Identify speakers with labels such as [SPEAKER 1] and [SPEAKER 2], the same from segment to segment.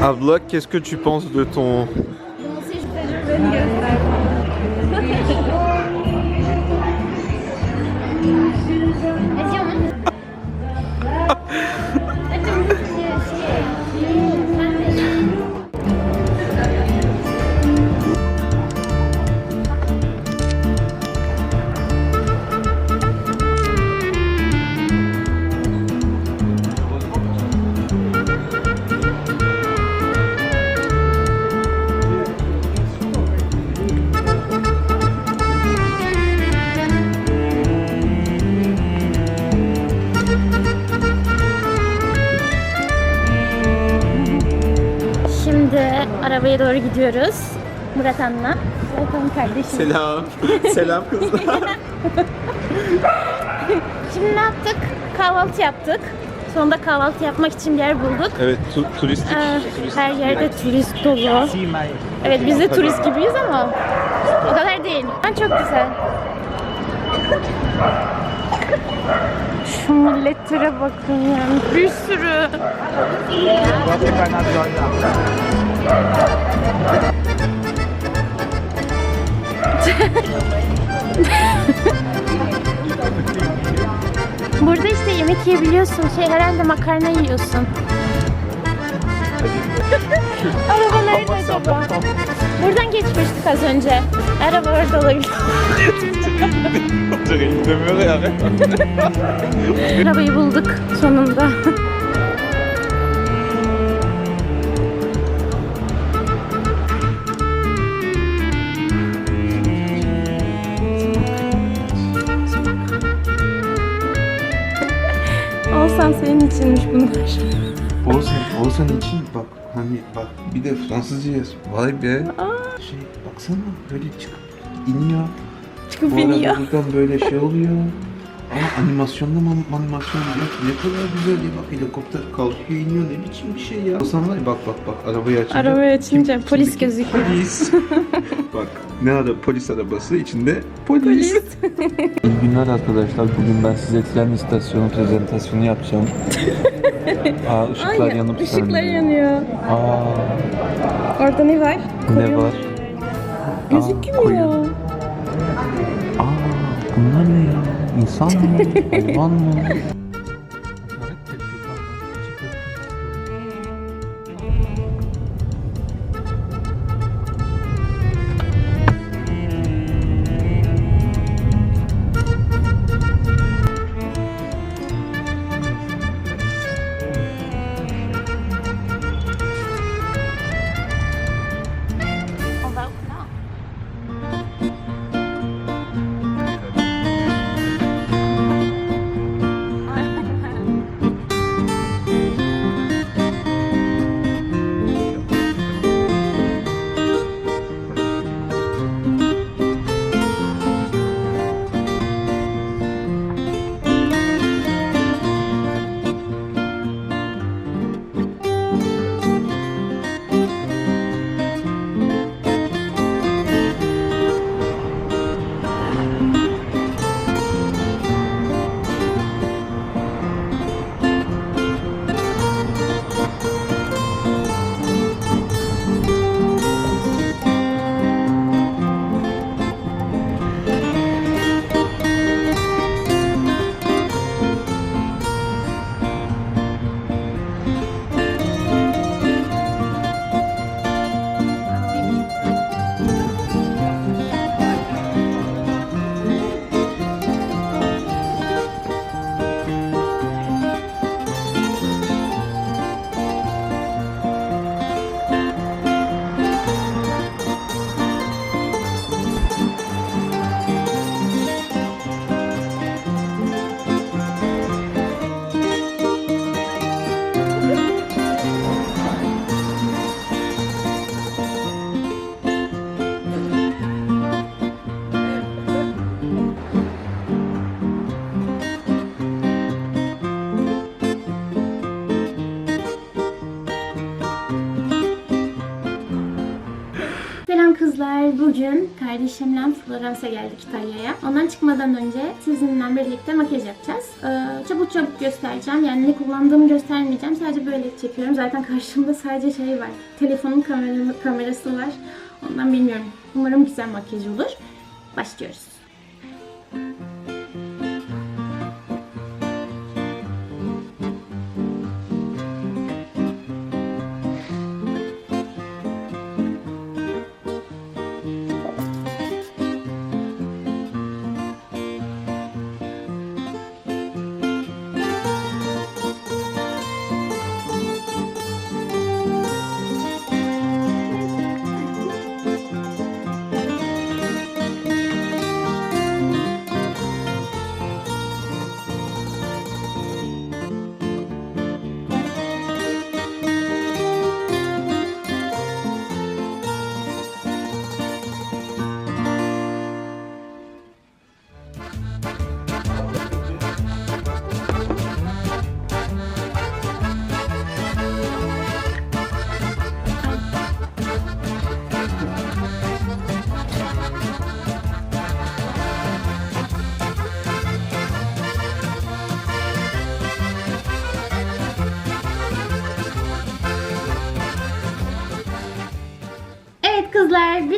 [SPEAKER 1] Avla, qu'est-ce que tu penses de ton...
[SPEAKER 2] Şimdi arabaya doğru gidiyoruz. Murat An'la. Han kardeşim.
[SPEAKER 1] Selam. Selam kızlar.
[SPEAKER 2] Şimdi ne yaptık? Kahvaltı yaptık. Sonunda kahvaltı yapmak için bir yer bulduk.
[SPEAKER 1] Evet, tu- turistik.
[SPEAKER 2] Ee, her yerde turist dolu. Evet biz de turist gibiyiz ama o kadar değil. Ben çok güzel. Şu milletlere bakın yani bir sürü. Burada işte yemek yiyebiliyorsun. Şey herhalde makarna yiyorsun. Araba nerede acaba? Buradan geçmiştik az önce. Araba orada olabilir. Arabayı bulduk sonunda.
[SPEAKER 1] Oğuzhan için bak hani bak bir de Fransızca. Vay be. Şey baksana böyle çıkıp iniyor.
[SPEAKER 2] Çıkıp
[SPEAKER 1] Bu
[SPEAKER 2] iniyor.
[SPEAKER 1] buradan böyle şey oluyor. Ama animasyonda mı animasyon yok. Ne kadar güzel ya bak helikopter kalkıyor iniyor ne biçim bir şey ya. Oğuzhan var ya bak bak bak arabayı açınca.
[SPEAKER 2] Arabayı açınca
[SPEAKER 1] Kim-
[SPEAKER 2] polis
[SPEAKER 1] içindeki
[SPEAKER 2] gözüküyor.
[SPEAKER 1] Polis. bak ne ara polis arabası içinde polis.
[SPEAKER 3] İyi günler arkadaşlar. Bugün ben size tren istasyonu prezentasyonu yapacağım. Aa, ışıklar yanıp
[SPEAKER 2] ışıklar
[SPEAKER 3] sönüyor.
[SPEAKER 2] yanıyor.
[SPEAKER 3] Aa,
[SPEAKER 2] Orada ne var?
[SPEAKER 3] ne var?
[SPEAKER 2] Gözükmüyor.
[SPEAKER 3] Aa, bunlar ne? İnsan mı? Hayvan mı?
[SPEAKER 2] Bugün kardeşimle Floransa geldik İtalya'ya. Ondan çıkmadan önce sizinle birlikte makyaj yapacağız. Ee, çabuk çabuk göstereceğim. Yani ne kullandığımı göstermeyeceğim. Sadece böyle çekiyorum. Zaten karşımda sadece şey var. Telefonun kamera, kamerası var. Ondan bilmiyorum. Umarım güzel makyaj olur. Başlıyoruz.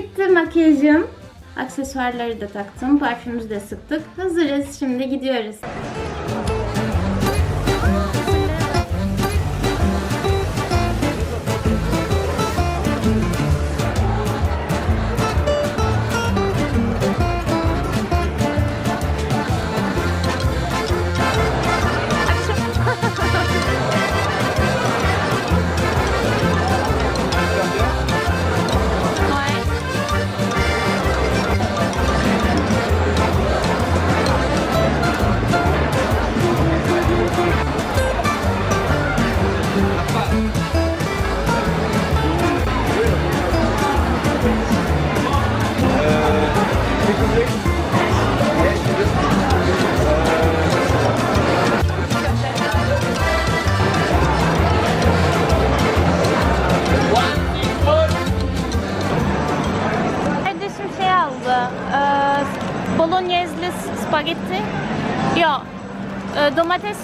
[SPEAKER 2] Bitti makyajım. Aksesuarları da taktım. Parfümümüzü de sıktık. Hazırız. Şimdi gidiyoruz.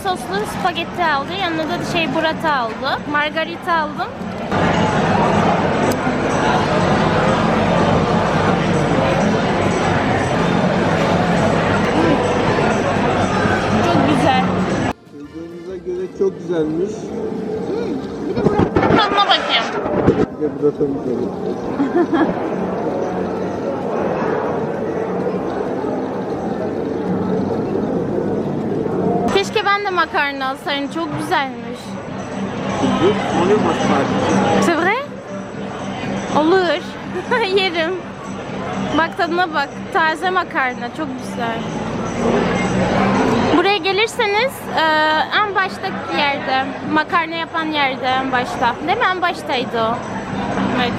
[SPEAKER 2] Soslu spagetti aldı. Yanında da şey burrata aldı. Margarita aldım. Çok güzel.
[SPEAKER 1] Duyduğumuza göre çok güzelmiş.
[SPEAKER 2] Tadına bakayım.
[SPEAKER 1] Bir de burada tabii güzel.
[SPEAKER 2] Ben de makarna alsaydım. Çok güzelmiş. C'est vrai? Olur. Yerim. Bak tadına bak. Taze makarna. Çok güzel. Buraya gelirseniz e, en baştaki yerde, makarna yapan yerde en başta. Değil mi? En baştaydı o. Evet.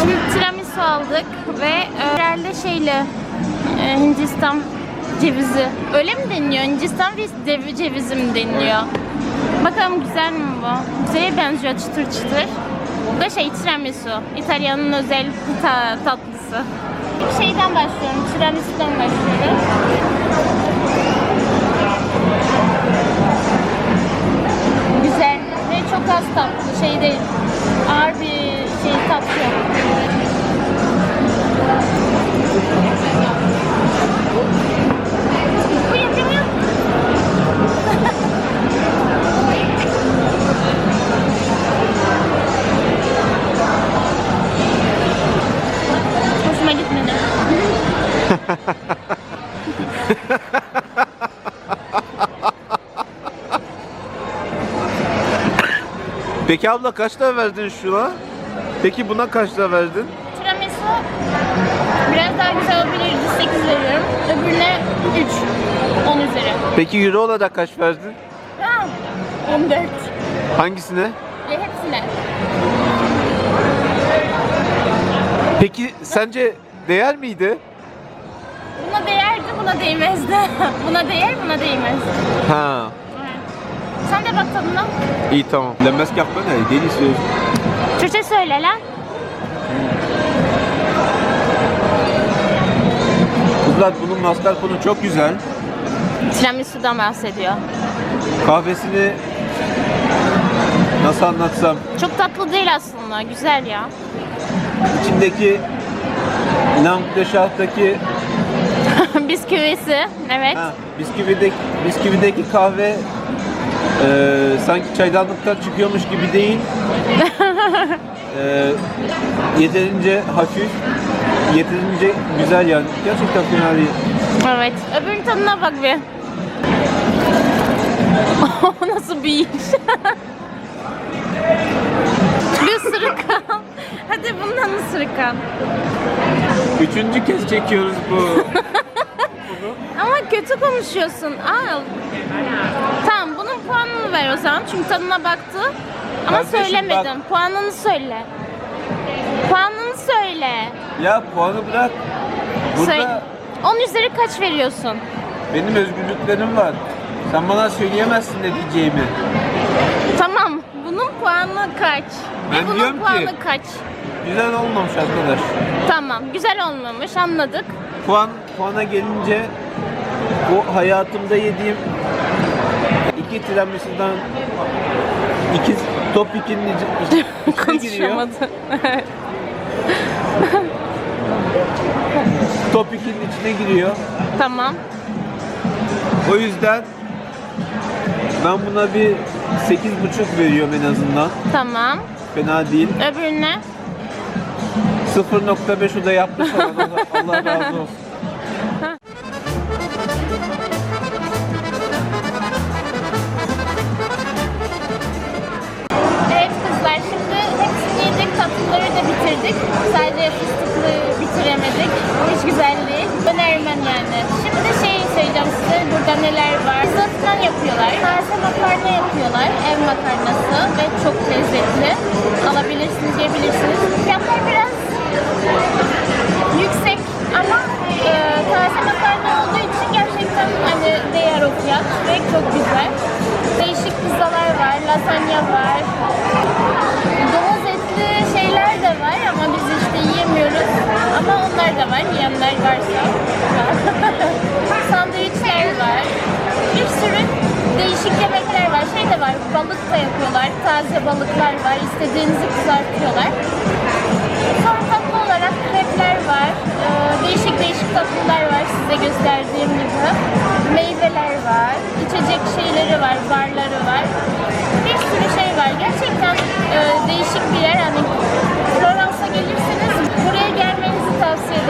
[SPEAKER 2] Şimdi tiramisu aldık ve e, herhalde şeyle e, Hindistan cevizi. Öyle mi deniliyor? Hindistan cevizi, cevizi mi deniliyor? Bakalım güzel mi bu? Güzele benziyor çıtır çıtır. Bu da şey tiramisu. İtalya'nın özel ta- tatlısı. Bir şeyden başlıyorum. Tiramisu'dan başlıyorum. Az tatlı. Şey değil. Ağır bir şey tatlı yok. Buyur, buyur.
[SPEAKER 1] Peki abla kaç lira verdin şuna? Peki buna kaç lira verdin?
[SPEAKER 2] Tiramisu biraz daha güzel olabilirdi. 8 veriyorum. Öbürüne 3. 10 üzeri.
[SPEAKER 1] Peki euro olarak kaç verdin?
[SPEAKER 2] Ha, 14.
[SPEAKER 1] Hangisine?
[SPEAKER 2] Ve hepsine.
[SPEAKER 1] Peki sence değer miydi?
[SPEAKER 2] Buna değerdi, buna değmezdi. buna değer, buna değmez.
[SPEAKER 1] Ha.
[SPEAKER 2] Sen de bak tadına.
[SPEAKER 1] İyi tamam. Lemes yapma ne? Delicious.
[SPEAKER 2] Türkçe söyle lan.
[SPEAKER 1] Kızlar bunun mascarpone çok güzel.
[SPEAKER 2] Tiramisu'dan bahsediyor.
[SPEAKER 1] Kahvesini nasıl anlatsam
[SPEAKER 2] Çok tatlı değil aslında. Güzel ya.
[SPEAKER 1] içindeki Şah'taki
[SPEAKER 2] Bisküvisi. Evet.
[SPEAKER 1] ha, bisküvideki, bisküvideki kahve e, sanki çaydanlıktan çıkıyormuş gibi değil. e, yeterince hafif, yeterince güzel yani. Gerçekten fena değil.
[SPEAKER 2] Evet. Öbürünün tadına bak bir. O nasıl bir iş? bir ısırık al. Hadi bundan ısırık al.
[SPEAKER 1] Üçüncü kez çekiyoruz bu.
[SPEAKER 2] Ama kötü konuşuyorsun. Al. Tamam puanını ver o zaman. Çünkü tadına baktı. Ama
[SPEAKER 1] Kardeşim
[SPEAKER 2] söylemedim. Puanını söyle. Puanını söyle.
[SPEAKER 1] ya puanı bırak. Burada
[SPEAKER 2] Söyle. 10 üzeri kaç veriyorsun?
[SPEAKER 1] benim özgürlüklerim var. Sen bana söyleyemezsin ne diyeceğimi.
[SPEAKER 2] Tamam. Bunun puanı kaç?
[SPEAKER 1] Ben
[SPEAKER 2] Ve bunun
[SPEAKER 1] diyorum ki-
[SPEAKER 2] puanı kaç?
[SPEAKER 1] Güzel olmamış arkadaş.
[SPEAKER 2] Tamam. Güzel olmamış. Anladık.
[SPEAKER 1] Puan puana gelince bu hayatımda yediğim iki tiramisu'dan iki top ikinin içi- içine giriyor.
[SPEAKER 2] Konuşamadı.
[SPEAKER 1] Top ikinin içine giriyor.
[SPEAKER 2] tamam.
[SPEAKER 1] O yüzden ben buna bir sekiz buçuk veriyorum en azından.
[SPEAKER 2] Tamam.
[SPEAKER 1] Fena değil.
[SPEAKER 2] Öbürüne?
[SPEAKER 1] 0.5 o da yaptı falan. Allah, Allah razı olsun.
[SPEAKER 2] Bitirdik. Sadece fıstıklı bitiremedik. Hiç güzel değil. Önermem yani. Şimdi şey söyleyeceğim size burada neler var. Pizza falan yapıyorlar. Taze makarna yapıyorlar. Ev makarnası ve çok lezzetli. Alabilirsiniz, yiyebilirsiniz. Fiyatlar biraz yüksek ama e, taze makarna olduğu için gerçekten hani değer o fiyat ve çok güzel. Değişik pizzalar var, lasagna var. Domuz etli şeyler de Da var, yiyenler varsa. Sandviçler var. Bir sürü değişik yemekler var. Şey de var, balık da yapıyorlar. Taze balıklar var. İstediğinizi kızartıyorlar. Son tatlı olarak krepler var. Ee, değişik değişik tatlılar var size gösterdiğim gibi. Meyveler var. içecek şeyleri var, barları var.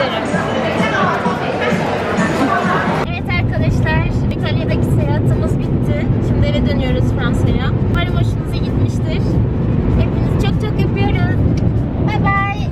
[SPEAKER 2] Ederim. Evet arkadaşlar, İtalya'daki seyahatimiz bitti. Şimdi eve dönüyoruz Fransa'ya. Umarım hoşunuza gitmiştir. Hepinizi çok çok öpüyoruz. Bye bye.